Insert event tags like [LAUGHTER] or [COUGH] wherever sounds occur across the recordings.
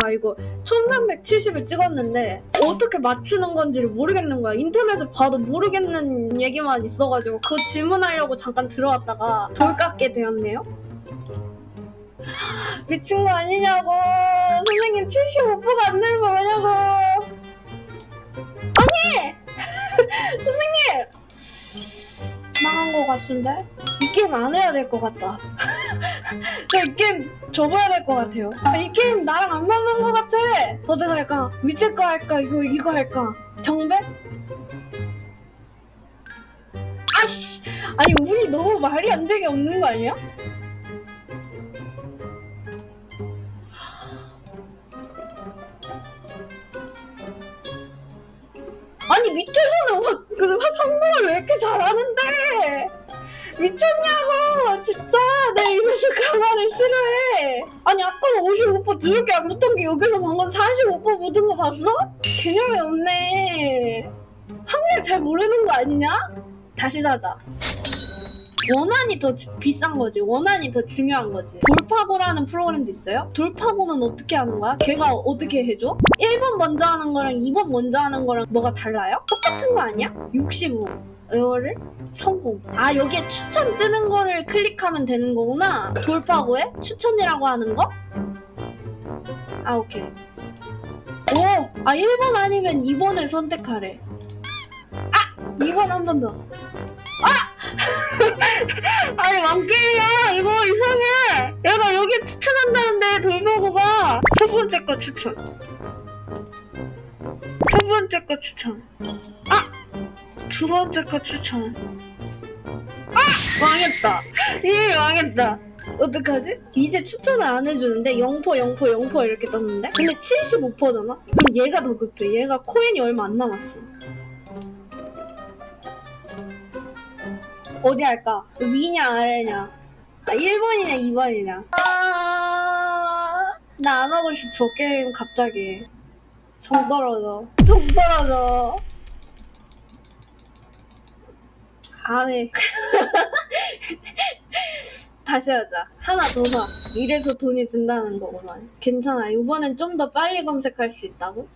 자 이거 1370을 찍었는데 어떻게 맞추는 건지를 모르겠는 거야. 인터넷에 봐도 모르겠는 얘기만 있어가지고 그거 질문하려고 잠깐 들어왔다가 돌 깎게 되었네요. [GASPS] 미친 거 아니냐고. 선생님 75%가 안 되는 거 뭐냐고. 아니! [LAUGHS] 선생님! 망한 거 같은데? 이 게임 안 해야 될 것 같다. 저 [LAUGHS] 이 게임 접어야 될 것 같아요. 아, 이 게임 나랑 안 맞는 것 같아! 어디 할까? 밑에 거 할까? 이거 이거 할까? 정배? 아씨! 아니 운이 너무 말이 안 되게 없는 거 아니야? 아니 밑에서는 화, 그 화- 성공을 왜 이렇게 잘하는데? 미쳤냐고 진짜 내 입에서 가만을 싫어해 아니 아까 55% 드럽게 안 붙은 게 여기서 방금 45% 묻은 거 봤어? 개념이 없네 한글 잘 모르는 거 아니냐? 다시 사자 원한이 더 지- 비싼 거지 원한이 더 중요한 거지 돌파고라는 프로그램도 있어요? 돌파고는 어떻게 하는 거야? 걔가 어떻게 해줘? 1번 먼저 하는 거랑 2번 먼저 하는 거랑 뭐가 달라요? 똑같은 거 아니야? 65 에어를 성공 아 여기에 추천 뜨는 거를 클릭하면 되는 거구나 돌파고에 추천이라고 하는 거? 아 오케이 오! 아 1번 아니면 2번을 선택하래 아! 2번 한 번 더. 아 [LAUGHS] 니 왕게임이야. 이거 이상해. 얘가 여기 추천한다는데 돌보고가 첫 번째 거 추천. 첫 번째 거 추천. 아 두 번째 거 추천. 아! 망했다. 이 망했다. 어떡하지? 이제 추천을 안 해주는데 0% 0% 0% 이렇게 떴는데? 근데 75%잖아? 그럼 얘가 더 급해. 얘가 코인이 얼마 안 남았어 어디 할까? 위냐 아래냐? 아, 1번이냐 2번이냐? 아, 나 안 하고 싶어 게임 갑자기. 정 떨어져. 정 떨어져. 안 해. [LAUGHS] 다시 하자. 하나 더 사. 이래서 돈이 든다는 거구만. 괜찮아. 이번엔 좀 더 빨리 검색할 수 있다고?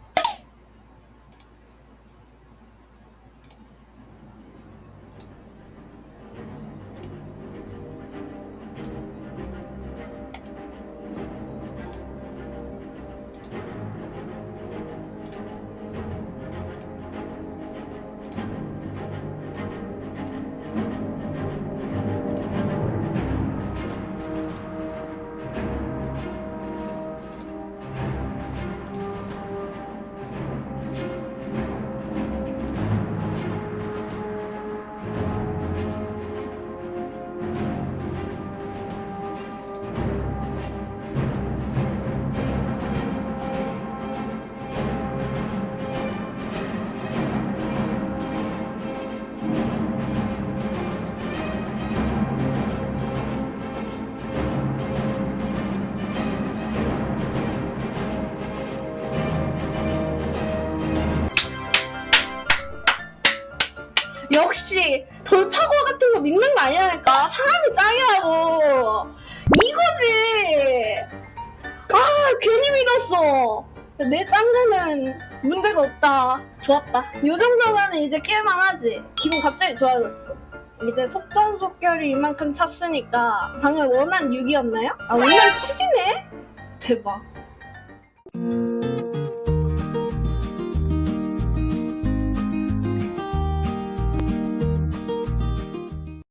역시 돌파고 같은 거 믿는 거 아니라니까. 사람이 짱이라고. 이거지 아 괜히 믿었어. 내 짱구는 문제가 없다. 좋았다. 요 정도면 이제 깰만 하지. 기분 갑자기 좋아졌어. 이제 속전속결이 이만큼 찼으니까 방금 원한 6이었나요? 아 원한 7이네? 대박